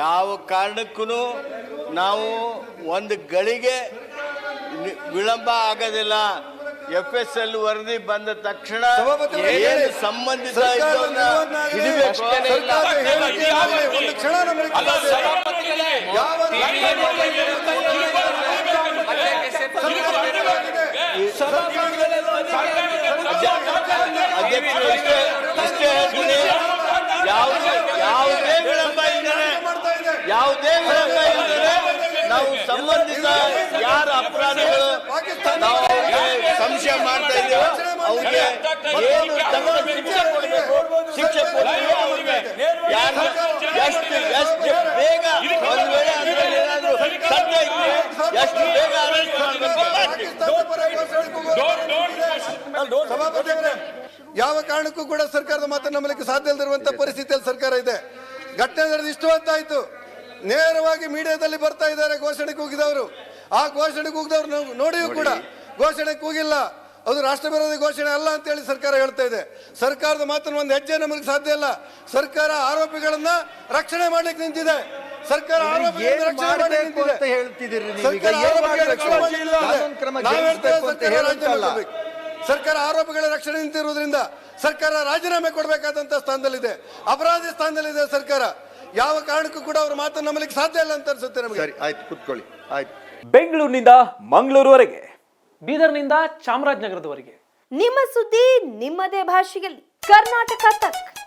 ಯಾವ ಕಾರಣಕ್ಕೂ ನಾವು ಒಂದು ಗಳಿಗೆ ವಿಳಂಬ ಆಗೋದಿಲ್ಲ. ಎಫ್ ಎಸ್ ಎಲ್ ವರದಿ ಬಂದ ತಕ್ಷಣ ಏನು. ಸಂಬಂಧಿತ ಇದ್ದವ್ರನ್ನ ನಿಲುವನ್ನಾಗಲಿ, ಹಿಡಿಬೇಕು. ಸರ್ಕಾರದ ಹೇಳಿಕೆಯಾಗಲಿ ಒಂದು ಕ್ಷಣ ನಮಗೆ ಗೊತ್ತಾಗದೆ. ಯಾವ ಅಧ್ಯಕ್ಷರು ಇಷ್ಟೇ ಇಷ್ಟೇ ಹೇಳ್ತೀನಿ ಯಾವುದೇ ಯಾವುದೇ ವಿಳಂಬ ಇದ್ದರೆ ಮಾಡ್ತಾ ಇದೆ ಯಾವುದೇ ವಿಳಂಬ ಇಲ್ಲದೆ ನಾವು ಸಂಬಂಧಿತ ಯಾರ ಅಪರಾಧಿಗಳು ನಾವು ಸಂಶಯ ಮಾಡ್ತಾ ಇದ್ದೇವೆ ಅವ್ರಿಗೆ ಏನು ಶಿಕ್ಷೆ ಕೊಡಬೇಕು ಶಿಕ್ಷೆ ಯಾರು ಎಷ್ಟು ಎಷ್ಟು ಬೇಗ ಒಂದು ವೇಳೆ ಅದರಲ್ಲಿ ಏನಾದ್ರು ಸತ್ಯ ಇದ್ರೆ ಎಷ್ಟು ಬೇಗ ಅರೆಸ್ಟ್ ಮಾಡಬೇಕು ಯಾವ ಕಾರಣಕ್ಕೂ ಕೂಡ ಸರ್ಕಾರದ ಮಾತನ್ನು ನಂಬಲಿಕ್ಕೆ ಸಾಧ್ಯ ಇಲ್ಲದಿರುವಂತ ಪರಿಸ್ಥಿತಿಯಲ್ಲಿ ಸರ್ಕಾರ ಇದೆ. ಘಟನೆ ನಡೆದು ಇಷ್ಟು ಹೊತ್ತಾಯ್ತು. ನೇರವಾಗಿ ಮೀಡಿಯಾದಲ್ಲಿ ಬರ್ತಾ ಇದ್ದಾರೆ ಘೋಷಣೆ ಕೂಗಿದವರು. ಆ ಘೋಷಣೆ ಕೂಗಿದವರು ನೋಡಿಯೂ ಕೂಡ ಘೋಷಣೆ ಕೂಗಿಲ್ಲ. ಅದು ರಾಷ್ಟ್ರ ವಿರೋಧಿ ಘೋಷಣೆ ಅಲ್ಲ ಅಂತ ಹೇಳಿ ಸರ್ಕಾರ ಹೇಳ್ತಾ ಇದೆ. ಸರ್ಕಾರದ ಮಾತನ್ನು ಒಂದು ಹೆಜ್ಜೆ ನಮಗೆ ಸಾಧ್ಯ ಇಲ್ಲ. ಸರ್ಕಾರ ಆರೋಪಿಗಳನ್ನ ರಕ್ಷಣೆ ಮಾಡ್ಲಿಕ್ಕೆ ನಿಂತಿದೆ. ಸರ್ಕಾರ. ಸರ್ಕಾರ ಆರೋಪಿಗಳ ರಕ್ಷಣೆ ನಿಂತಿರುವುದರಿಂದ ಸರ್ಕಾರ ರಾಜೀನಾಮೆ ಕೊಡಬೇಕಾದಂತ ಸ್ಥಾನದಲ್ಲಿದೆ. ಅಪರಾಧಿ ಸ್ಥಾನದಲ್ಲಿದೆ ಸರ್ಕಾರ. ಯಾವ ಕಾರಣಕ್ಕೂ ಕೂಡ ಅವ್ರ ಮಾತು ನಂಬಲಿಕ್ಕೆ ಸಾಧ್ಯ ಇಲ್ಲ ಅಂತ ಅನ್ಸುತ್ತೆ ನಮಗೆ. ಸರಿ ಆಯ್ತು ಕುತ್ಕೊಳ್ಳಿ. ಆಯ್ತು. ಬೆಂಗಳೂರಿನಿಂದ ಮಂಗಳೂರುವರೆಗೆ. ಬೀದರ್ನಿಂದ ಚಾಮರಾಜನಗರದವರೆಗೆ. ನಿಮ್ಮ ಸುದ್ದಿ ನಿಮ್ಮದೇ ಭಾಷೆಯಲ್ಲಿ. ಕರ್ನಾಟಕ ತಕ್.